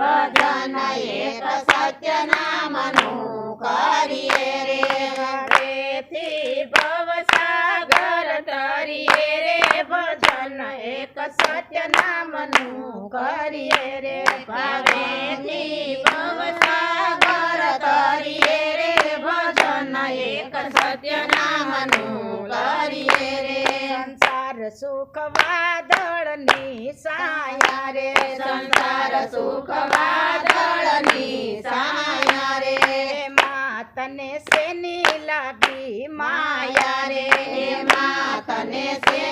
ભજન એક સત્ય નામનું કરીએ રે તેથી ભવસાગર તરીએ રે ભજન એક સત્ય નામનું કરીએ રે ભાવેથી ભવસાગર તરીએ રે ભજન એક સત્ય નામનું સુખ સાયા રે, સંસાર સુખ વાદળની સાયા રે. માતને સેની લાગી માયા રે? માતને તને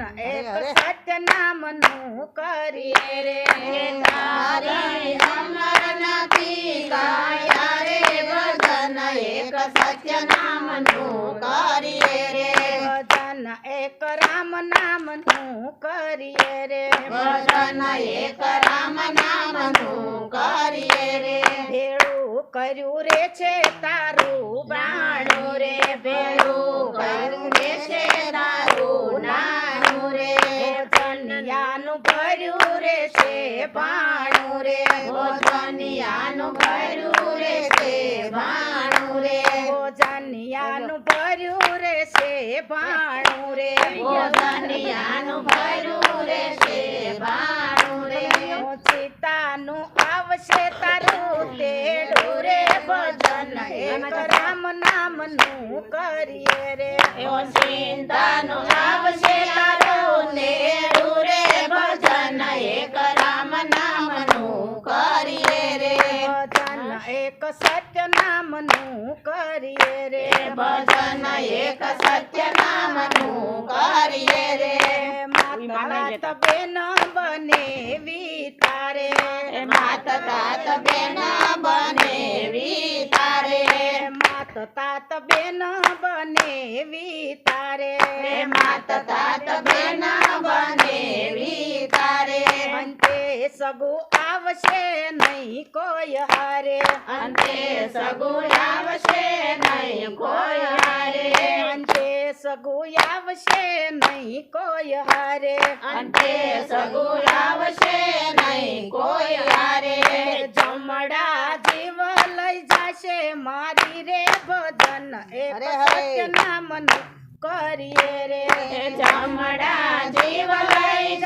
એક સત્યનામનું કરીએ રે. તારી અમર નથી કાયા રે વદન એક સત્યનામનું કરીએ રે. વદન એક રામ નામનું કરીએ રે. વદન એક રામ નામનું કરીએ રે. ભેળું કર્યું રે છે તારું બાણું ભજનિયાનું ભર્યું રે છે પાણું રે ભોજનિયાનું ભર્યું રે છે ભાણું રે. ભજનિયાનું ભર્યું રે છે ભાણું રે. ભોજનિયાનું ભર્યું રે છે ભાણું રે. ચિતાનું આવશે તારું તેડું રે ભજન એક રામ નામનું કરીએ રે. ચિંતાનું આવશે તારું નેડું રે એક સત્ય નામનું કરીએ રે. ભજન એક સત્ય નામનું કરીએ રે. માત બેન બને વિતારે. માત તાત બેન બને વિતારે. માત તાત બેન બને વિતારે. માત તાત બેન બને વિતારે. અંતે સગુ આવશે નહીં કોઈ હારે. અંતે સગુ આવશે નહીં કોઈ હારે. અંતે સગુ આવશે નહીં કોઈ હારે. અંતે સગુ આવશે નહીં કોઈ હારે. જમડા જીવ લઈ જાશે મારી રે ભજન એ સત્ય નામ કરીએ રે. જમડા જીવ લઈ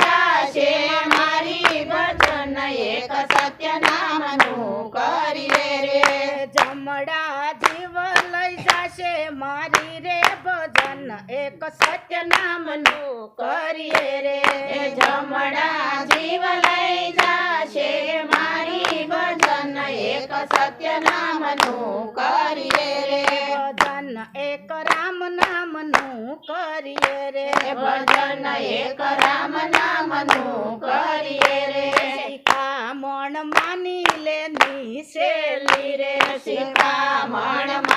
મારી રે ભજન એક સત્ય નામનું કરીએ રે. એ જમડા જીવ લઈ જાશે મારી ભજન એક સત્ય નામનું કરીએ રે. ભજન એક રામ નામનું કરીએ રે. ભજન એક રામ નામનું કરીએ રે. શિખામણ માની લે નિશેલી રે. સીતા માની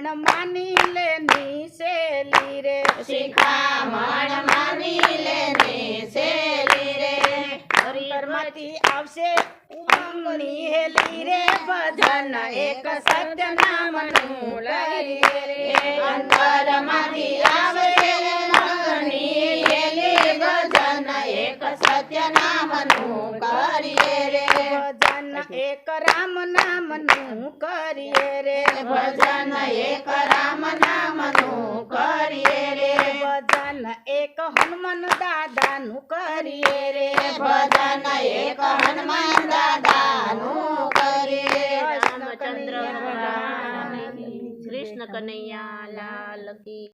શિખામણ માની લે નિશેલી રે. શિખામણ માની લેને શેલી રે. હરિહરમાંથી આવશે ઉમંગની હેલી રે. ભજન એક સત્ય નામનું લઈ રે. અંતરમાંથી આવશે ઉમંગની હેલી ભજન એક સત્ય નામનું કરીએ રે. એક રામ નામનું કરીએ રે. ભજન એક રામ નામનું કરીએ રે. ભજન એક હનુમાન દાદાનું કરીએ રે. ભજન એક હનુમાન દાદાનું કરીએ રામચંદ્ર ભગવાન કૃષ્ણ કનૈયા લાલ કી